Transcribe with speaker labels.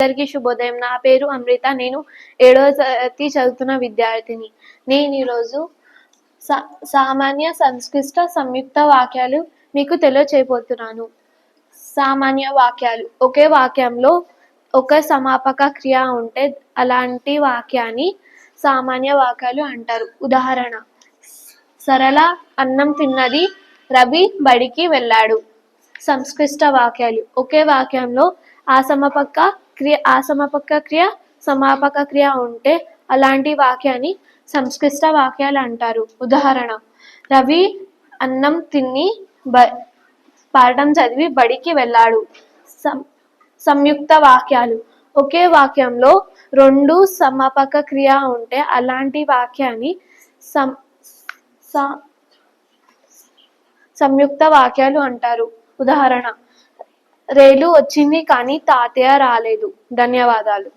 Speaker 1: అందరికీ శుభోదయం. నా పేరు అమృత. నేను ఏడవ తరగతి చదువుతున్న విద్యార్థిని. నేను ఈరోజు సా సామాన్య సంస్కృష్ట సంయుక్త వాక్యాలు మీకు తెలియచేయబోతున్నాను. సామాన్య వాక్యాలు. ఒకే వాక్యంలో ఒక సమాపక క్రియ ఉంటే అలాంటి వాక్యాన్ని సామాన్య వాక్యాలు అంటారు. ఉదాహరణ సరళ అన్నం తిన్నది రవి బడికి వెళ్ళాడు. సంస్కృష్ట వాక్యాలు. ఒకే వాక్యంలో అసమపక్క క్రియ అసమాపక క్రియ సమాపక క్రియ ఉంటే అలాంటి వాక్యాన్ని సంస్కృష్ట వాక్యాలు అంటారు. ఉదాహరణ రవి అన్నం తిని బ పాఠం చదివి బడికి వెళ్ళాడు. సం సంయుక్త వాక్యాలు. ఒకే వాక్యంలో రెండు సమాపక క్రియ ఉంటే అలాంటి వాక్యాన్ని సం సంయుక్త వాక్యాలు అంటారు. ఉదాహరణ రైలు వచ్చింది కానీ తాతయ్య రాలేదు. ధన్యవాదాలు.